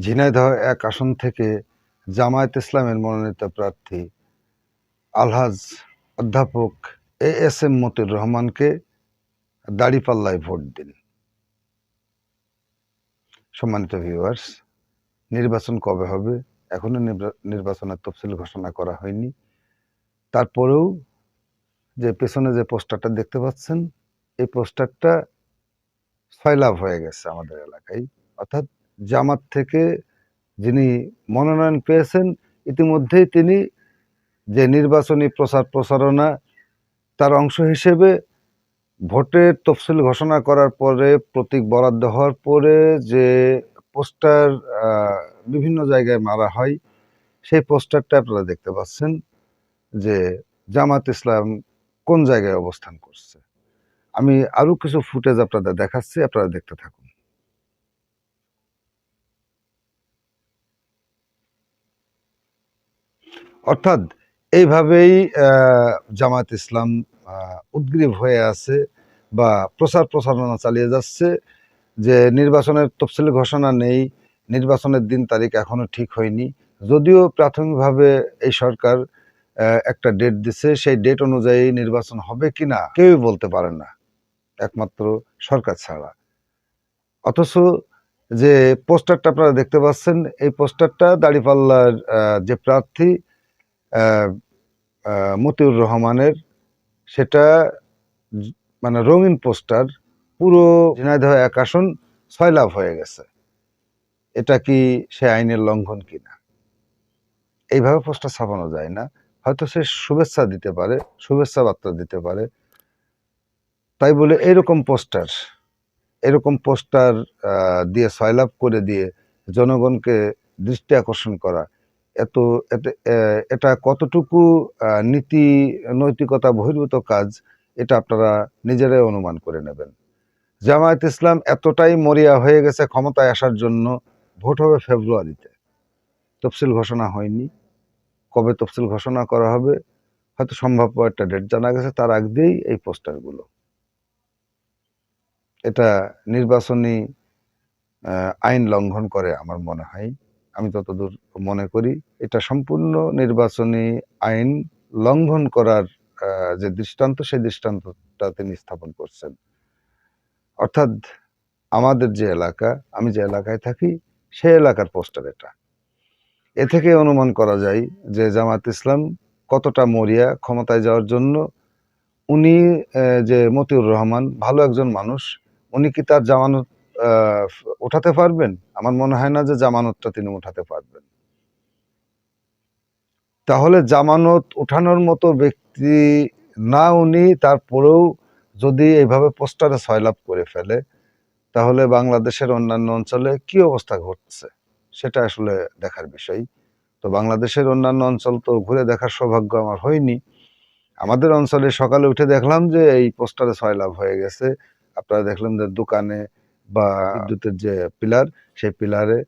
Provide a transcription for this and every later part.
ঝিনাইদহ এক আসন থেকে জামায়াত ইসলামের মনোনীত প্রার্থী আলহাজ অধ্যাপক এ এস এম মতিউর রহমানকে দাড়িপাল্লায় ভোট দিন। সম্মানিত ভিউয়ার্স নির্বাচন কবে হবে? এখনও নির্বা- নির্বাচনের তফসিল ঘোষণা করা হয়নি। তারপরেও যে পেছনে যে পোস্টারটা দেখতে পাচ্ছেন, এই পোস্টারটা সয়লাভ হয়ে গেছে আমাদের এলাকায়। অর্থাৎ জামাত থেকে যিনি মনোনয়ন পেয়েছেন, ইতিমধ্যেই তিনি যে নির্বাচনী প্রচার প্রচারণা তার অংশ হিসেবে ভোটের তফসিল ঘোষণা করার পরে, প্রতীক বরাদ্দ হওয়ার পরে যে পোস্টার বিভিন্ন জায়গায় মারা হয়, সেই পোস্টারটা আপনারা দেখতে পাচ্ছেন যে জামাত ইসলাম কোন জায়গায় অবস্থান করছে। আমি আরও কিছু ফুটেজ আপনাদের দেখাচ্ছি, আপনারা দেখতে থাকুন। অর্থাৎ এইভাবেই জামাত ইসলাম উদ্গ্রীব হয়ে আছে বা প্রচার প্রচারণা চালিয়ে যাচ্ছে যে নির্বাচনের তফসিল ঘোষণা নেই, নির্বাচনের দিন তারিখ এখনও ঠিক হয়নি। যদিও প্রাথমিকভাবে এই সরকার একটা ডেট দিছে, সেই ডেট অনুযায়ী নির্বাচন হবে কিনা কেউই বলতে পারে না, একমাত্র সরকার ছাড়া। অথচ যে পোস্টারটা আপনারা দেখতে পাচ্ছেন, এই পোস্টারটা দাড়িপাল্লার যে প্রার্থী মতিউর রহমানের সেটা মানে রঙিন পোস্টার, পুরো ঝিনাইদহ এক আসন ছয়লাভ হয়ে গেছে। এটা কি সে আইনের লঙ্ঘন কিনা? এইভাবে পোস্টার ছাপানো যায় না। হয়তো সে শুভেচ্ছা দিতে পারে, শুভেচ্ছা বার্তা দিতে পারে। তাই বলে এরকম পোস্টার এরকম পোস্টার দিয়ে সয়লাভ করে দিয়ে জনগণকে দৃষ্টি আকর্ষণ করা এত এটা কতটুকু নীতি নৈতিকতা বহির্ভূত কাজ, এটা আপনারা নিজেরাই অনুমান করে নেবেন। জামায়াত ইসলাম এতটাই মরিয়া হয়ে গেছে ক্ষমতায় আসার জন্য, ভোট হবে ফেব্রুয়ারিতে। তফসিল ঘোষণা হয়নি। কবে তফসিল ঘোষণা করা হবে, হয়তো সম্ভাব্য একটা ডেট জানা গেছে, তার আগ দিয়েই এই পোস্টারগুলো। এটা নির্বাচনী আইন লঙ্ঘন করে আমার মনে হয়। আমি ততদূর মনে করি, এটা সম্পূর্ণ নির্বাচনী আইন লঙ্ঘন করার যে দৃষ্টান্ত, সেই দৃষ্টান্তটা তিনি স্থাপন করছেন। অর্থাৎ আমাদের যে এলাকা, আমি যে এলাকায় থাকি সেই এলাকার পোস্টার এটা। এ থেকে অনুমান করা যায় যে জামাত ইসলাম কতটা মরিয়া ক্ষমতায় যাওয়ার জন্য উনি যে মতিউর রহমান ভালো একজন মানুষ, উনি কি তার জামানত উঠাতে পারবেন? আমার মনে হয় না যে জামানতটা তিনি উঠাতে পারবেন। তাহলে জামানত উঠানোর মতো ব্যক্তি না উনি, তারপরেও যদি এইভাবে পোস্টারে সয়লাভ করে ফেলে, তাহলে বাংলাদেশের অন্যান্য অঞ্চলে কি অবস্থা ঘটছে? সেটা আসলে দেখার বিষয়। তো বাংলাদেশের অন্যান্য অঞ্চল তো ঘুরে দেখার সৌভাগ্য আমার হয়নি। আমাদের অঞ্চলে সকালে উঠে দেখলাম যে এই পোস্টারে সয়লাভ হয়ে গেছে। আপনারা দেখলেন যে দোকানে বা বিদ্যুতের যে পিলার, সেই পিলারে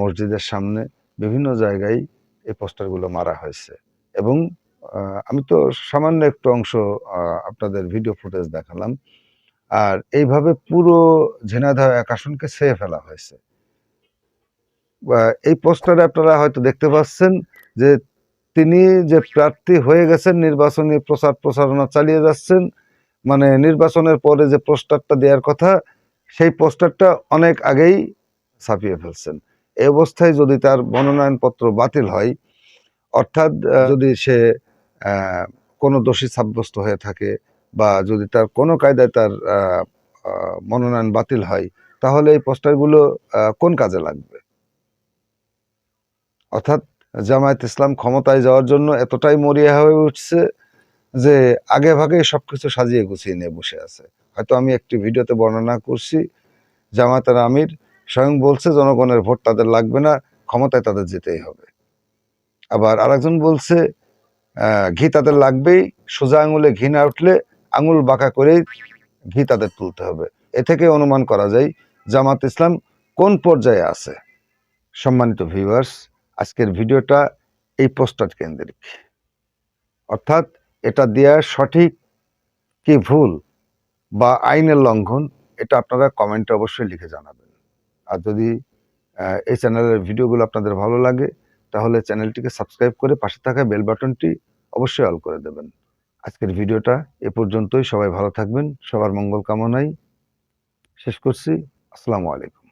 মসজিদের সামনে বিভিন্ন জায়গায় এই পোস্টারগুলো মারা হয়েছে। এবং আমি তো সামান্য একটু অংশ আপনাদের ভিডিও ফুটেজ দেখালাম। আর এইভাবে পুরো ঝিনাইদহ এক আসনকে ছেয়ে ফেলা হয়েছে। এই পোস্টারে আপনারা হয়তো দেখতে পাচ্ছেন যে তিনি যে প্রার্থী হয়ে গেছেন, নির্বাচনী প্রচার প্রচারণা চালিয়ে যাচ্ছেন মানে নির্বাচনের পরে যে পোস্টারটা দেওয়ার কথা সেই পোস্টারটা অনেক আগেই ছাপিয়ে ফেলছেন। এই অবস্থায় যদি তার মনোনয়নপত্র বাতিল হয়, অর্থাৎ যদি সে কোনো দোষী সাব্যস্ত হয়ে থাকে বা যদি তার কোনো কায়দায় তার মনোনয়ন বাতিল হয়, তাহলে এই পোস্টারগুলো কোন কাজে লাগবে? অর্থাৎ, জামায়াত ইসলাম ক্ষমতায় যাওয়ার জন্য এতটাই মরিয়া হয়ে উঠছে যে, আগে ভাগে সবকিছু সাজিয়ে গুছিয়ে নিয়ে বসে আছে। হয়তো আমি একটি ভিডিওতে বর্ণনা করছি। জামায়াতের আমির স্বয়ং বলছে, জনগণের ভোট তাদের লাগবে না, ক্ষমতায় তাদের যেতেই হবে। আবার আরেকজন বলছে ঘি তাদের লাগবেই, সোজা আঙুলে ঘি না উঠলে আঙুল বাঁকা করেই ঘি তাদের তুলতে হবে। এ থেকে অনুমান করা যায়, জামাত ইসলাম কোন পর্যায়ে আছে? সম্মানিত ভিউয়ার্স আজকের ভিডিওটা এই পোস্টার কেন্দ্রিক। অর্থাৎ এটা দেওয়া সঠিক কি ভুল? বা আইনের লঙ্ঘন, এটা আপনারা কমেন্টে অবশ্যই লিখে জানাবেন। আর যদি এই চ্যানেলের ভিডিওগুলো আপনাদের ভালো লাগে, তাহলে চ্যানেলটিকে সাবস্ক্রাইব করে পাশে থাকা বেল বাটনটি অবশ্যই অল করে দেবেন। আজকের ভিডিওটা এ পর্যন্তই। সবাই ভালো থাকবেন। সবার মঙ্গল কামনাই শেষ করছি। আসসালামু আলাইকুম।